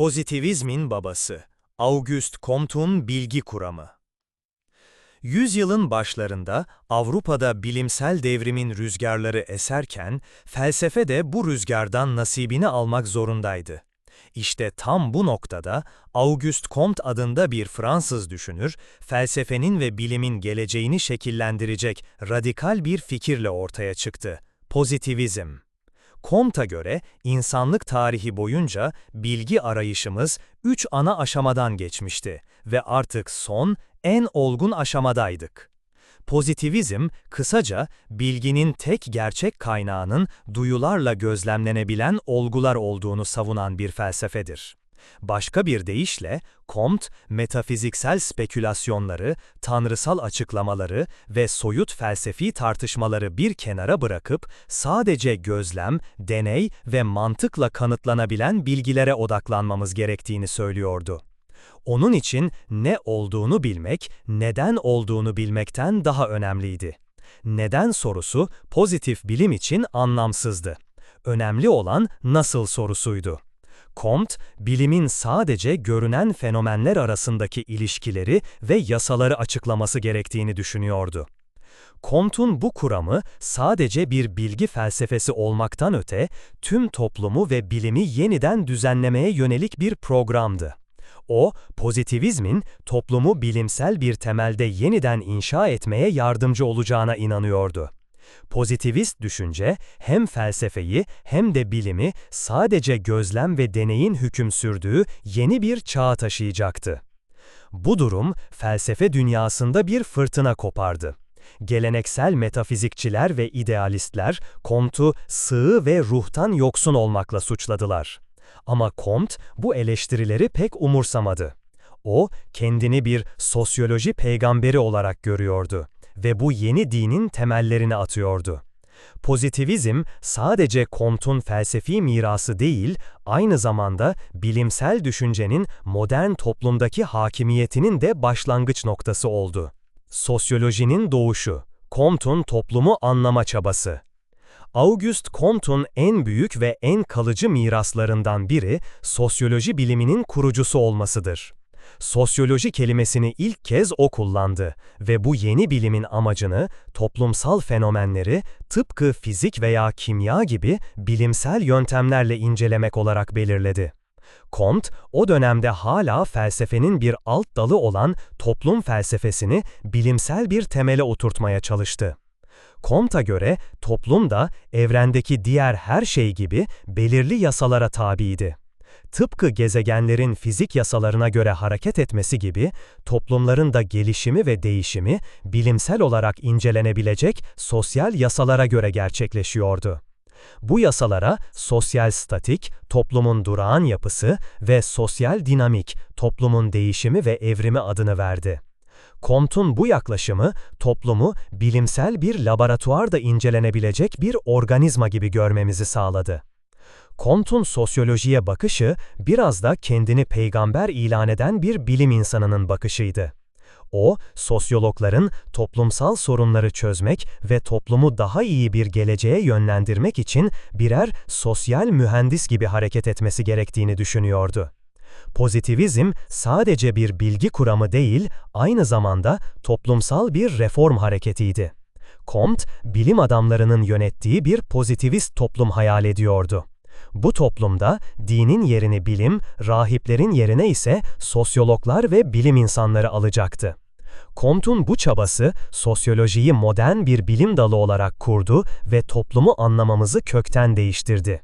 Pozitivizmin babası Auguste Comte'un bilgi kuramı Yüzyılın başlarında Avrupa'da bilimsel devrimin rüzgarları eserken, felsefe de bu rüzgardan nasibini almak zorundaydı. İşte tam bu noktada Auguste Comte adında bir Fransız düşünür, felsefenin ve bilimin geleceğini şekillendirecek radikal bir fikirle ortaya çıktı. Pozitivizm. Comte'a göre insanlık tarihi boyunca bilgi arayışımız üç ana aşamadan geçmişti ve artık son, en olgun aşamadaydık. Pozitivizm, kısaca bilginin tek gerçek kaynağının duyularla gözlemlenebilen olgular olduğunu savunan bir felsefedir. Başka bir deyişle, Comte, metafiziksel spekülasyonları, tanrısal açıklamaları ve soyut felsefi tartışmaları bir kenara bırakıp, sadece gözlem, deney ve mantıkla kanıtlanabilen bilgilere odaklanmamız gerektiğini söylüyordu. Onun için ne olduğunu bilmek, neden olduğunu bilmekten daha önemliydi. Neden sorusu pozitif bilim için anlamsızdı. Önemli olan nasıl sorusuydu. Comte, bilimin sadece görünen fenomenler arasındaki ilişkileri ve yasaları açıklaması gerektiğini düşünüyordu. Comte'un bu kuramı sadece bir bilgi felsefesi olmaktan öte, tüm toplumu ve bilimi yeniden düzenlemeye yönelik bir programdı. O, pozitivizmin toplumu bilimsel bir temelde yeniden inşa etmeye yardımcı olacağına inanıyordu. Pozitivist düşünce hem felsefeyi hem de bilimi sadece gözlem ve deneyin hüküm sürdüğü yeni bir çağa taşıyacaktı. Bu durum felsefe dünyasında bir fırtına kopardı. Geleneksel metafizikçiler ve idealistler Comte'u sığ ve ruhtan yoksun olmakla suçladılar. Ama Comte bu eleştirileri pek umursamadı. O, kendini bir sosyoloji peygamberi olarak görüyordu ve bu yeni dinin temellerini atıyordu. Pozitivizm sadece Comte'un felsefi mirası değil, aynı zamanda bilimsel düşüncenin modern toplumdaki hakimiyetinin de başlangıç noktası oldu. Sosyolojinin doğuşu, Comte'un toplumu anlama çabası. Auguste Comte'un en büyük ve en kalıcı miraslarından biri sosyoloji biliminin kurucusu olmasıdır. Sosyoloji kelimesini ilk kez o kullandı ve bu yeni bilimin amacını toplumsal fenomenleri tıpkı fizik veya kimya gibi bilimsel yöntemlerle incelemek olarak belirledi. Comte, o dönemde hala felsefenin bir alt dalı olan toplum felsefesini bilimsel bir temele oturtmaya çalıştı. Comte'a göre toplum da evrendeki diğer her şey gibi belirli yasalara tabiydi. Tıpkı gezegenlerin fizik yasalarına göre hareket etmesi gibi, toplumların da gelişimi ve değişimi bilimsel olarak incelenebilecek sosyal yasalara göre gerçekleşiyordu. Bu yasalara sosyal statik, toplumun durağan yapısı ve sosyal dinamik, toplumun değişimi ve evrimi adını verdi. Comte'un bu yaklaşımı toplumu bilimsel bir laboratuvarda incelenebilecek bir organizma gibi görmemizi sağladı. Comte'un sosyolojiye bakışı biraz da kendini peygamber ilan eden bir bilim insanının bakışıydı. O, sosyologların toplumsal sorunları çözmek ve toplumu daha iyi bir geleceğe yönlendirmek için birer sosyal mühendis gibi hareket etmesi gerektiğini düşünüyordu. Pozitivizm sadece bir bilgi kuramı değil, aynı zamanda toplumsal bir reform hareketiydi. Comte, bilim adamlarının yönettiği bir pozitivist toplum hayal ediyordu. Bu toplumda dinin yerini bilim, rahiplerin yerine ise sosyologlar ve bilim insanları alacaktı. Comte'un bu çabası sosyolojiyi modern bir bilim dalı olarak kurdu ve toplumu anlamamızı kökten değiştirdi.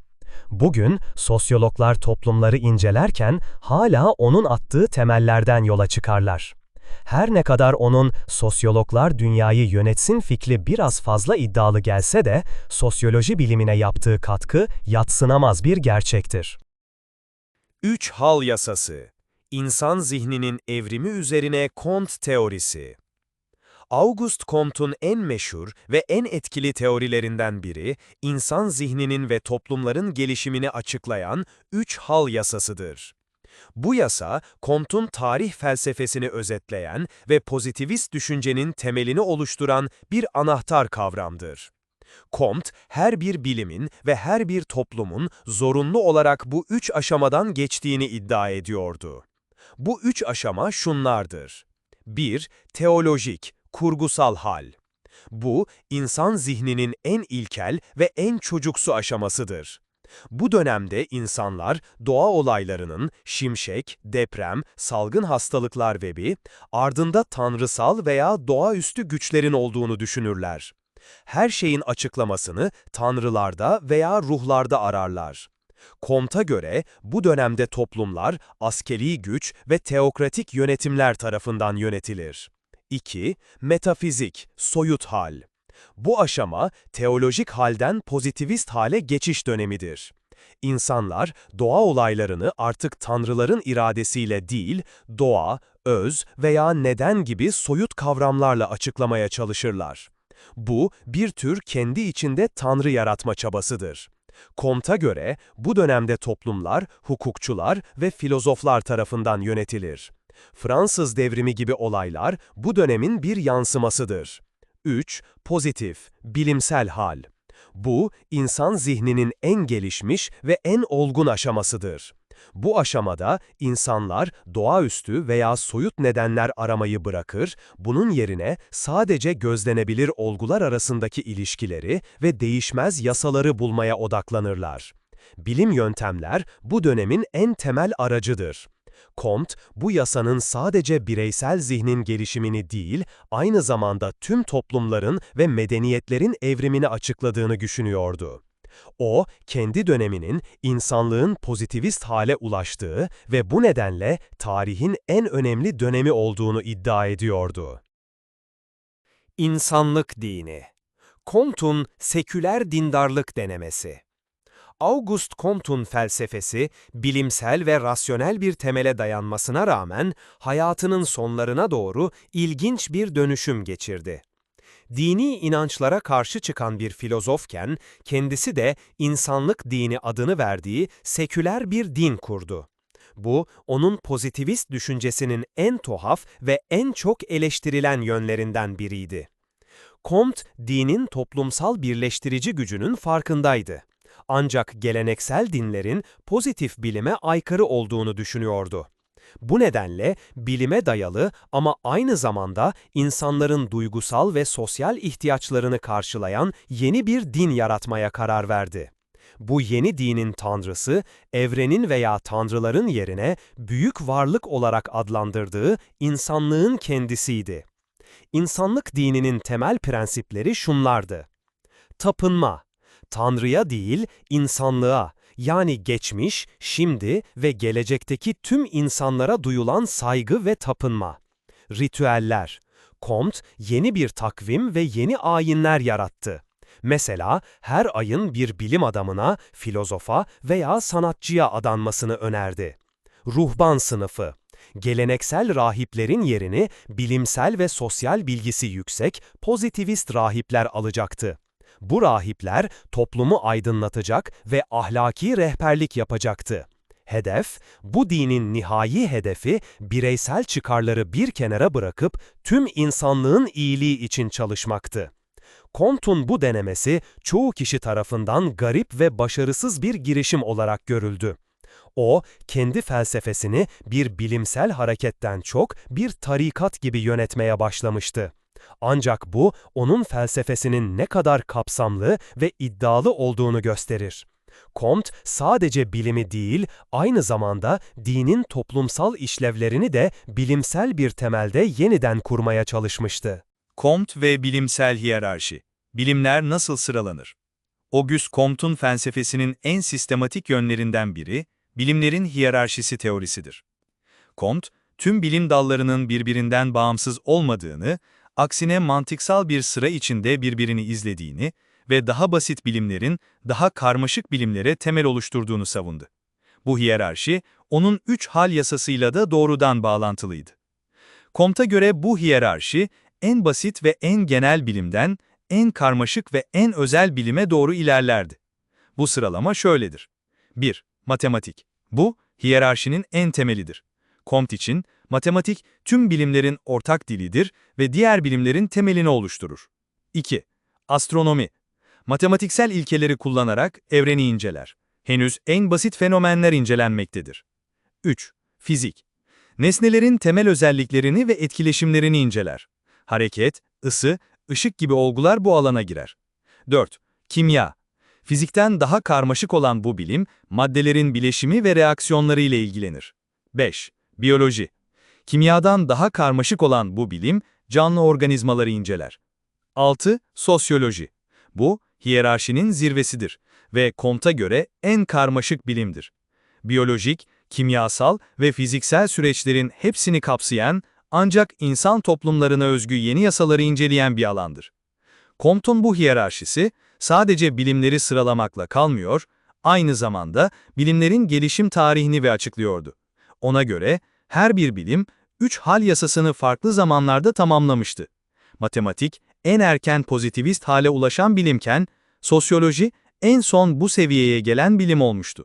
Bugün sosyologlar toplumları incelerken hala onun attığı temellerden yola çıkarlar. Her ne kadar onun sosyologlar dünyayı yönetsin fikri biraz fazla iddialı gelse de sosyoloji bilimine yaptığı katkı yatsınamaz bir gerçektir. 3 Hal Yasası İnsan zihninin evrimi üzerine Kont teorisi Auguste Comte'un en meşhur ve en etkili teorilerinden biri, insan zihninin ve toplumların gelişimini açıklayan üç hal yasasıdır. Bu yasa, Comte'un tarih felsefesini özetleyen ve pozitivist düşüncenin temelini oluşturan bir anahtar kavramdır. Comte, her bir bilimin ve her bir toplumun zorunlu olarak bu üç aşamadan geçtiğini iddia ediyordu. Bu üç aşama şunlardır. 1. Teolojik, kurgusal hal. Bu, insan zihninin en ilkel ve en çocuksu aşamasıdır. Bu dönemde insanlar doğa olaylarının şimşek, deprem, salgın hastalıklar webi, ardında tanrısal veya doğaüstü güçlerin olduğunu düşünürler. Her şeyin açıklamasını tanrılarda veya ruhlarda ararlar. Comte'a göre bu dönemde toplumlar askeri güç ve teokratik yönetimler tarafından yönetilir. 2. Metafizik, soyut hal. Bu aşama teolojik halden pozitivist hale geçiş dönemidir. İnsanlar doğa olaylarını artık tanrıların iradesiyle değil, doğa, öz veya neden gibi soyut kavramlarla açıklamaya çalışırlar. Bu, bir tür kendi içinde tanrı yaratma çabasıdır. Comte'a göre bu dönemde toplumlar, hukukçular ve filozoflar tarafından yönetilir. Fransız devrimi gibi olaylar bu dönemin bir yansımasıdır. 3. Pozitif, bilimsel hal. Bu, insan zihninin en gelişmiş ve en olgun aşamasıdır. Bu aşamada insanlar doğaüstü veya soyut nedenler aramayı bırakır, bunun yerine sadece gözlenebilir olgular arasındaki ilişkileri ve değişmez yasaları bulmaya odaklanırlar. Bilim yöntemler bu dönemin en temel aracıdır. Comte, bu yasanın sadece bireysel zihnin gelişimini değil, aynı zamanda tüm toplumların ve medeniyetlerin evrimini açıkladığını düşünüyordu. O, kendi döneminin insanlığın pozitivist hale ulaştığı ve bu nedenle tarihin en önemli dönemi olduğunu iddia ediyordu. İnsanlık dini Comte'un seküler dindarlık denemesi August Comte'un felsefesi, bilimsel ve rasyonel bir temele dayanmasına rağmen hayatının sonlarına doğru ilginç bir dönüşüm geçirdi. Dini inançlara karşı çıkan bir filozofken, kendisi de insanlık dini adını verdiği seküler bir din kurdu. Bu, onun pozitivist düşüncesinin en tuhaf ve en çok eleştirilen yönlerinden biriydi. Comte, dinin toplumsal birleştirici gücünün farkındaydı. Ancak geleneksel dinlerin pozitif bilime aykırı olduğunu düşünüyordu. Bu nedenle bilime dayalı ama aynı zamanda insanların duygusal ve sosyal ihtiyaçlarını karşılayan yeni bir din yaratmaya karar verdi. Bu yeni dinin tanrısı, evrenin veya tanrıların yerine büyük varlık olarak adlandırdığı insanlığın kendisiydi. İnsanlık dininin temel prensipleri şunlardı. Tapınma, Tanrı'ya değil, insanlığa, yani geçmiş, şimdi ve gelecekteki tüm insanlara duyulan saygı ve tapınma. Ritüeller. Comte yeni bir takvim ve yeni ayinler yarattı. Mesela her ayın bir bilim adamına, filozofa veya sanatçıya adanmasını önerdi. Ruhban sınıfı. Geleneksel rahiplerin yerini bilimsel ve sosyal bilgisi yüksek, pozitivist rahipler alacaktı. Bu rahipler toplumu aydınlatacak ve ahlaki rehberlik yapacaktı. Hedef, bu dinin nihai hedefi bireysel çıkarları bir kenara bırakıp tüm insanlığın iyiliği için çalışmaktı. Comte'un bu denemesi çoğu kişi tarafından garip ve başarısız bir girişim olarak görüldü. O, kendi felsefesini bir bilimsel hareketten çok bir tarikat gibi yönetmeye başlamıştı. Ancak bu, onun felsefesinin ne kadar kapsamlı ve iddialı olduğunu gösterir. Comte sadece bilimi değil, aynı zamanda dinin toplumsal işlevlerini de bilimsel bir temelde yeniden kurmaya çalışmıştı. Comte ve bilimsel hiyerarşi. Bilimler nasıl sıralanır? Auguste Comte'un felsefesinin en sistematik yönlerinden biri, bilimlerin hiyerarşisi teorisidir. Comte, tüm bilim dallarının birbirinden bağımsız olmadığını aksine mantıksal bir sıra içinde birbirini izlediğini ve daha basit bilimlerin daha karmaşık bilimlere temel oluşturduğunu savundu. Bu hiyerarşi, onun üç hal yasasıyla da doğrudan bağlantılıydı. Comte'a göre bu hiyerarşi, en basit ve en genel bilimden, en karmaşık ve en özel bilime doğru ilerlerdi. Bu sıralama şöyledir. 1. Matematik. Bu, hiyerarşinin en temelidir. Comte için, matematik tüm bilimlerin ortak dilidir ve diğer bilimlerin temelini oluşturur. 2. Astronomi. matematiksel ilkeleri kullanarak evreni inceler. Henüz en basit fenomenler incelenmektedir. 3. Fizik. Nesnelerin temel özelliklerini ve etkileşimlerini inceler. Hareket, ısı, ışık gibi olgular bu alana girer. 4. Kimya. Fizikten daha karmaşık olan bu bilim, maddelerin bileşimi ve reaksiyonları ile ilgilenir. 5. Biyoloji. Kimyadan daha karmaşık olan bu bilim, canlı organizmaları inceler. 6. Sosyoloji. Bu, hiyerarşinin zirvesidir ve Comte'a göre en karmaşık bilimdir. Biyolojik, kimyasal ve fiziksel süreçlerin hepsini kapsayan, ancak insan toplumlarına özgü yeni yasaları inceleyen bir alandır. Comte'un bu hiyerarşisi, sadece bilimleri sıralamakla kalmıyor, aynı zamanda bilimlerin gelişim tarihini ve açıklıyordu. Ona göre, her bir bilim, üç hal yasasını farklı zamanlarda tamamlamıştı. Matematik, en erken pozitivist hale ulaşan bilimken, sosyoloji, en son bu seviyeye gelen bilim olmuştu.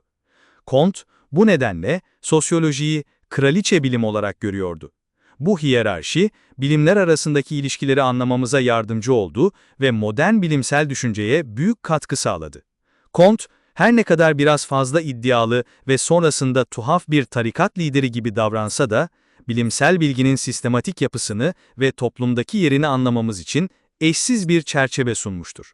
Comte, bu nedenle sosyolojiyi kraliçe bilim olarak görüyordu. Bu hiyerarşi, bilimler arasındaki ilişkileri anlamamıza yardımcı oldu ve modern bilimsel düşünceye büyük katkı sağladı. Comte, her ne kadar biraz fazla iddialı ve sonrasında tuhaf bir tarikat lideri gibi davransa da, bilimsel bilginin sistematik yapısını ve toplumdaki yerini anlamamız için eşsiz bir çerçeve sunmuştur.